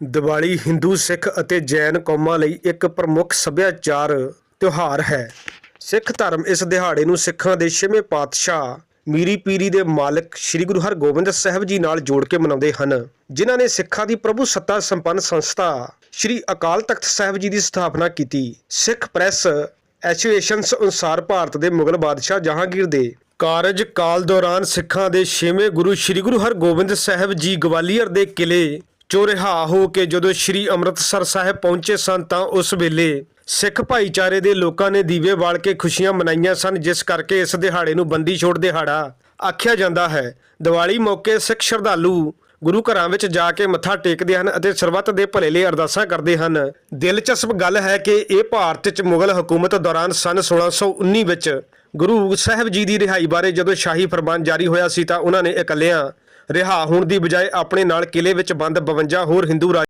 ਦੀਵਾਲੀ ਹਿੰਦੂ, ਸਿੱਖ ਅਤੇ ਜੈਨ ਕੌਮਾਂ ਲਈ ਇੱਕ ਪ੍ਰਮੁੱਖ ਸੱਭਿਆਚਾਰ ਤਿਉਹਾਰ ਹੈ। ਸਿੱਖ ਧਰਮ ਇਸ ਦਿਹਾੜੇ ਨੂੰ ਸਿੱਖਾਂ ਦੇ ਛੇਵੇਂ ਪਾਤਸ਼ਾਹ ਮੀਰੀ ਪੀਰੀ ਦੇ ਮਾਲਕ ਸ੍ਰੀ ਗੁਰੂ ਹਰਗੋਬਿੰਦ ਸਾਹਿਬ ਜੀ ਨਾਲ ਜੋੜ ਕੇ ਮਨਾਉਂਦੇ ਹਨ, ਜਿਨ੍ਹਾਂ ਨੇ ਸਿੱਖਾਂ ਦੀ ਪ੍ਰਭੂ ਸੱਤਾ ਸੰਪੰਨ ਸੰਸਥਾ ਸ੍ਰੀ ਅਕਾਲ ਤਖਤ ਸਾਹਿਬ ਜੀ ਦੀ ਸਥਾਪਨਾ ਕੀਤੀ। ਸਿੱਖ ਪ੍ਰੈਸ ਐਸੋਸੀਏਸ਼ਨਸ ਅਨੁਸਾਰ ਭਾਰਤ ਦੇ ਮੁਗਲ ਬਾਦਸ਼ਾਹ ਜਹਾਂਗੀਰ ਦੇ ਕਾਰਜ ਕਾਲ ਦੌਰਾਨ ਸਿੱਖਾਂ ਦੇ ਛੇਵੇਂ ਗੁਰੂ ਸ੍ਰੀ ਗੁਰੂ ਹਰਗੋਬਿੰਦ ਸਾਹਿਬ ਜੀ ਗਵਾਲੀਅਰ ਦੇ ਕਿਲੇ ਚੋਂ ਰਿਹਾ ਹੋ ਕੇ ਜਦੋਂ ਸ੍ਰੀ ਅੰਮ੍ਰਿਤਸਰ ਸਾਹਿਬ ਪਹੁੰਚੇ ਸਨ ਤਾਂ ਉਸ ਵੇਲੇ ਸਿੱਖ ਭਾਈਚਾਰੇ ਦੇ ਲੋਕਾਂ ਨੇ ਦੀਵੇ ਬਾਲ ਕੇ ਖੁਸ਼ੀਆਂ ਮਨਾਈਆਂ ਸਨ, ਜਿਸ ਕਰਕੇ ਇਸ ਦਿਹਾੜੇ ਨੂੰ ਬੰਦੀ ਛੋੜ ਦਿਹਾੜਾ ਆਖਿਆ ਜਾਂਦਾ ਹੈ। ਦੀਵਾਲੀ ਮੌਕੇ ਸਿੱਖ ਸ਼ਰਧਾਲੂ ਗੁਰੂ ਘਰਾਂ ਵਿੱਚ ਜਾ ਕੇ ਮੱਥਾ ਟੇਕਦੇ ਹਨ ਅਤੇ ਸਰਬੱਤ ਦੇ ਭਲੇ ਲਈ ਅਰਦਾਸਾਂ ਕਰਦੇ ਹਨ। ਦਿਲਚਸਪ ਗੱਲ ਹੈ ਕਿ ਇਹ ਭਾਰਤ 'ਚ ਮੁਗਲ ਹਕੂਮਤ ਦੌਰਾਨ ਸਨ 1619 ਵਿੱਚ ਗੁਰੂ ਸਾਹਿਬ ਜੀ ਦੀ ਰਿਹਾਈ ਬਾਰੇ ਜਦੋਂ ਸ਼ਾਹੀ ਫਰਮਾਨ ਜਾਰੀ ਹੋਇਆ ਸੀ ਤਾਂ ਉਹਨਾਂ ਨੇ ਇਕੱਲਿਆਂ ਰਿਹਾ। ਹੋਣ ਦੀ ਬਜਾਏ ਆਪਣੇ ਨਾਲ ਕਿਲੇ ਵਿੱਚ ਬੰਦ 52 ਹੋਰ ਹਿੰਦੂ ਰਾਜ